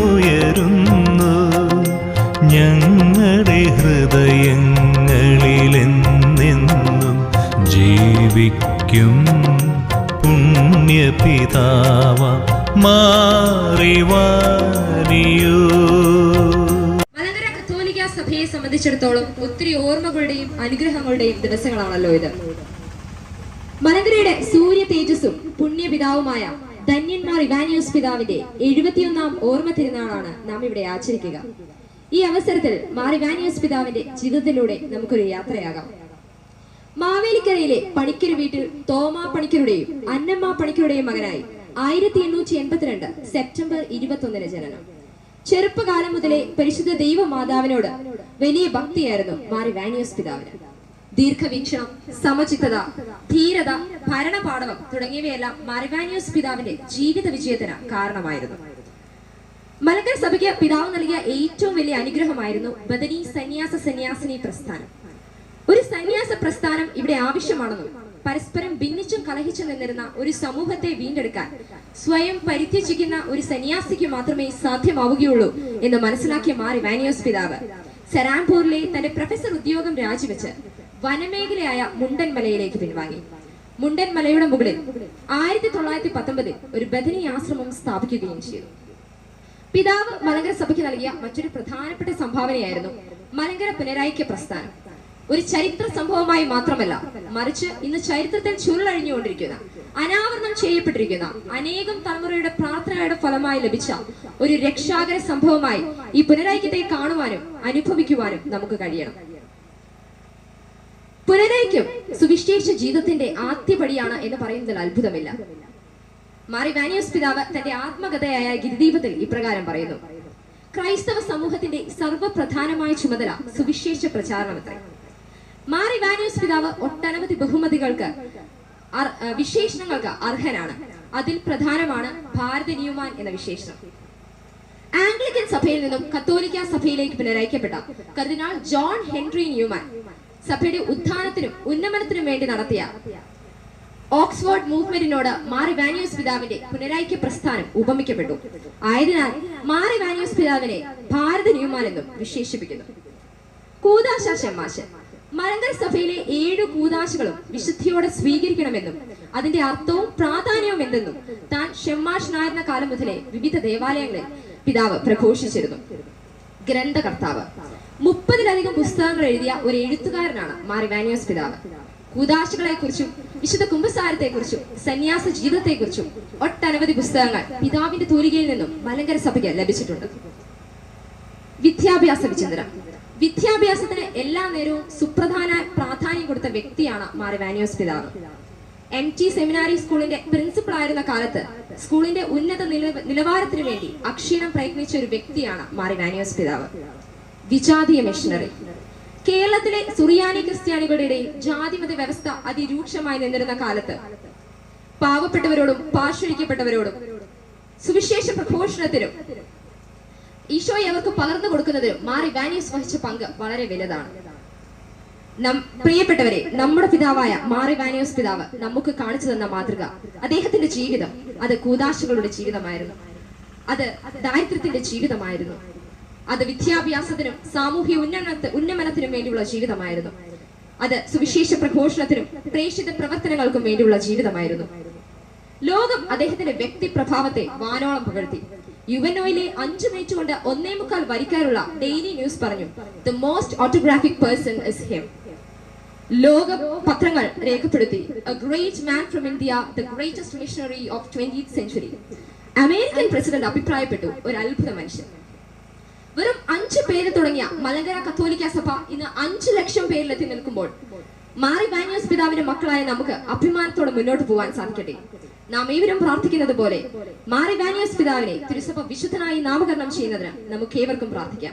ഉയരുന്നു. ഞങ്ങളുടെ ഹൃദയങ്ങളിലെന്നെന്നും ജീവിക്കും പുണ്യപിതാവ കത്തോലിക്ക സഭയെ സംബന്ധിച്ചിടത്തോളം ഒത്തിരി ഓർമ്മകളുടെയും അനുഗ്രഹങ്ങളുടെയും ദിവസങ്ങളാണല്ലോ ഇത്. സൂര്യ തേജസ്സും പുണ്യപിതാവുമായ ധന്യന്മാർ ഇവാനിയോസ് പിതാവിന്റെ എഴുപത്തിയൊന്നാം ഓർമ്മ തിരുനാളാണ് നാം ഇവിടെ ആചരിക്കുക. ഈ അവസരത്തിൽ മാർ ഇവാനിയോസ് പിതാവിന്റെ ജീവിതത്തിലൂടെ നമുക്കൊരു യാത്രയാകാം. മാവേലിക്കരയിലെ പണിക്കർ വീട്ടിൽ തോമാ പണിക്കരുടെയും അന്നമ്മ പണിക്കരുടെയും മകനായി ആയിരത്തി എണ്ണൂറ്റി എൺപത്തിരണ്ട് സെപ്റ്റംബർ ഇരുപത്തൊന്നിന് ജനനം. ചെറുപ്പകാലം മുതലേ പരിശുദ്ധ ദൈവ ദൈവമാതാവിനോട് വലിയ ഭക്തിയായിരുന്നു മാറി വാനിയോസ് പിതാവിന്. ദീർഘവീക്ഷണം സമചിത്തത ധീരത ഭരണപാടവം തുടങ്ങിയവയെല്ലാം മരവാനിയോസ് പിതാവിന്റെ ജീവിത വിജയത്തിന് കാരണമായിരുന്നു. മലങ്കര സഭയ്ക്ക് പിതാവ് നൽകിയ ഏറ്റവും വലിയ അനുഗ്രഹമായിരുന്നു ബദനി സന്യാസ സന്യാസിനി പ്രസ്ഥാനം. ഒരു സന്യാസ പ്രസ്ഥാനം ഇവിടെ ആവശ്യമാണെന്നും പരസ്പരം ഭിന്നിച്ചും കലഹിച്ചും നിന്നിരുന്ന ഒരു സമൂഹത്തെ വീണ്ടെടുക്കാൻ സ്വയം പരിത്യജിക്കുന്ന ഒരു സന്യാസിക്ക് മാത്രമേ സാധ്യമാവുകയുള്ളൂ എന്ന് മനസ്സിലാക്കിയ മാറി വാനിയോസ് പിതാവ്. സെറാംപൂരിലെ തന്റെ പ്രൊഫസർ ഉദ്യോഗം രാജിവെച്ച് വനമേഖലയായ മുണ്ടൻമലയിലേക്ക് പിൻവാങ്ങി. മുണ്ടൻമലയുടെ മുകളിൽ ആയിരത്തി തൊള്ളായിരത്തി പത്തൊമ്പതിൽ ഒരു ബദനി ആശ്രമം സ്ഥാപിക്കുകയും ചെയ്തു. പിതാവ് മലങ്കര സഭയ്ക്ക് നൽകിയ മറ്റൊരു പ്രധാനപ്പെട്ട സംഭാവനയായിരുന്നു മലങ്കര പുനരൈക്യ പ്രസ്ഥാനം. ഒരു ചരിത്ര സംഭവമായി മാത്രമല്ല മറിച്ച് ഇന്ന് ചരിത്രത്തിൽ ചുരുളഴിഞ്ഞുകൊണ്ടിരിക്കുന്ന അനാവരണം ചെയ്യപ്പെട്ടിരിക്കുന്ന അനേകം തലമുറയുടെ പ്രാർത്ഥനയുടെ ഫലമായി ലഭിച്ച ഒരു രക്ഷാകര സംഭവമായി ഈ പുനരൈക്യത്തെ കാണുവാനും അനുഭവിക്കുവാനും നമുക്ക് കഴിയണം. പുനരൈക്യം സുവിശേഷ ജീവിതത്തിന്റെ ആദ്യപടിയാണ് എന്ന് പറയുന്നതിൽ അത്ഭുതമില്ല. മാറി വാനിയോസ് പിതാവ് തന്റെ ആത്മകഥയായ ഗിരിദീപത്തിൽ ഇപ്രകാരം പറയുന്നു. ക്രൈസ്തവ സമൂഹത്തിന്റെ സർവപ്രധാനമായ ചുമതല സുവിശേഷ പ്രചാരണമത്രേ. മാറി വാനിയോസ് പിതാവ് ഒട്ടനവധി ബഹുമതികൾക്ക് വിശേഷണങ്ങൾക്ക് അർഹനാണ്. അതിൽ പ്രധാനമാണ് ഭാരത നിയുമാൻ എന്ന വിശേഷണം. ആംഗ്ലിക്കൻ സഭയിൽ നിന്നും കത്തോലിക്ക സഭയിലേക്ക് പുനരയിക്കപ്പെട്ട കർദിനാൾ ജോൺ ഹെൻറി ന്യൂമാൻ. സഭയുടെ ഉത്ഥാനത്തിനും ഉന്നമനത്തിനും വേണ്ടി നടത്തിയ ഓക്സ്ഫോർഡ് മൂവ്മെന്റിനോട് മാറി വാനിയോസ് പിതാവിന്റെ പുനരൈക്യ പ്രസ്ഥാനം ഉപമിക്കപ്പെട്ടു. ആയതിനാൽ മാറി വാനിയോസ് പിതാവിനെ ഭാരത ന്യൂമാൻ എന്നും വിശേഷിപ്പിക്കുന്നു. കൂതാശ ഷെമ്മാശ് മലങ്കര സഭയിലെ ഏഴു കൂതാശകളും വിശുദ്ധിയോടെ സ്വീകരിക്കണമെന്നും അതിന്റെ അർത്ഥവും പ്രാധാന്യവും എന്തെന്നും താൻ ഷെമ്മാഷനായിരുന്ന കാലം മുതലേ വിവിധ ദേവാലയങ്ങളിൽ പിതാവ് പ്രഘോഷിച്ചിരുന്നു. ഗ്രന്ഥകർത്താവ് മുപ്പതിലധികം പുസ്തകങ്ങൾ എഴുതിയ ഒരു എഴുത്തുകാരനാണ് മാറി വാനിയോസ് പിതാവ്. കൂതാശികളെ കുറിച്ചും വിശുദ്ധ കുംഭസാരത്തെ കുറിച്ചും സന്യാസ ജീവിതത്തെ കുറിച്ചും ഒട്ടനവധി പുസ്തകങ്ങൾ പിതാവിന്റെ തൂലികയിൽ നിന്നും മലങ്കര സഭയ്ക്ക് ലഭിച്ചിട്ടുണ്ട്. വിദ്യാഭ്യാസ വിചിന്തനം. വിദ്യാഭ്യാസത്തിന് എല്ലാ നേരവും സുപ്രധാന പ്രാധാന്യം കൊടുത്ത വ്യക്തിയാണ് മാറി വാനിയോസ് പിതാവ്. എം ടി സെമിനാരി സ്കൂളിന്റെ പ്രിൻസിപ്പൾ ആയിരുന്ന കാലത്ത് സ്കൂളിന്റെ ഉന്നത നില- നിലവാരത്തിന് വേണ്ടി അക്ഷീണം പ്രയത്നിച്ച ഒരു വ്യക്തിയാണ് മാറി വാനിയോസ് പിതാവ്. വിജാതീയ മിഷണറി കേരളത്തിലെ സുറിയാനി ക്രിസ്ത്യാനികളുടെ ഇടയിൽ ജാതിമത വ്യവസ്ഥ അതിരൂക്ഷമായി നിന്നിരുന്ന കാലത്ത് പാവപ്പെട്ടവരോടും പാർശ്വരിക്കപ്പെട്ടവരോടും സുവിശേഷ പ്രഘോഷണത്തിനും ഈശോയെ അവർക്ക് പകർന്നു കൊടുക്കുന്നതിനും മാറി വാനിയസ് വഹിച്ച പങ്ക് വളരെ വലുതാണ്. പ്രിയപ്പെട്ടവരെ നമ്മുടെ പിതാവായ മാറി വാനിയോസ് പിതാവ് നമുക്ക് കാണിച്ചു തന്ന മാതൃക അദ്ദേഹത്തിന്റെ ജീവിതം അത് കൂതാശകളുടെ ജീവിതമായിരുന്നു. അത് ദാരിദ്ര്യത്തിന്റെ ജീവിതമായിരുന്നു. അത് വിദ്യാഭ്യാസത്തിനും സാമൂഹ്യ ഉന്നമനത്തി ഉന്നമനത്തിനും വേണ്ടിയുള്ള ജീവിതമായിരുന്നു. അത് സുവിശേഷ പ്രഘോഷണത്തിനും പ്രേക്ഷിത പ്രവർത്തനങ്ങൾക്കും വേണ്ടിയുള്ള ജീവിതമായിരുന്നു. ലോകം അദ്ദേഹത്തിന്റെ വ്യക്തി പ്രഭാവത്തെ വാനോളം പുകഴ്ത്തി. യുവനോയിലെ അഞ്ചു മിനിറ്റ് കൊണ്ട് ഒന്നേ മുക്കാൽ വരിക്കാനുള്ള ഡെയിലി ന്യൂസ് പറഞ്ഞു the most autographic person is him ലോക പത്രങ്ങൾ രേഖപ്പെടുത്തി a great man from India the greatest missionary of twenty century American president അഭിപ്രായപ്പെട്ടു ഒരു അത്ഭുത മനുഷ്യൻ. വെറും അഞ്ചു പേര് തുടങ്ങിയ മലങ്കര കത്തോലിക്ക സഭ ഇന്ന് അഞ്ചു ലക്ഷം പേരിലെത്തി നിൽക്കുമ്പോൾ മാറി ബാനിയോസ് പിതാവിന്റെ മക്കളായ നമുക്ക് അഭിമാനത്തോടെ മുന്നോട്ട് പോകാൻ സാധിക്കട്ടെ. നാം ഏവരും പ്രാർത്ഥിക്കുന്നത് പോലെ മാറി ബാനിയോസ് പിതാവിനെ തിരുസഭ വിശുദ്ധനായി നാമകരണം ചെയ്യുന്നതിന് നമുക്ക് ഏവർക്കും പ്രാർത്ഥിക്കാം.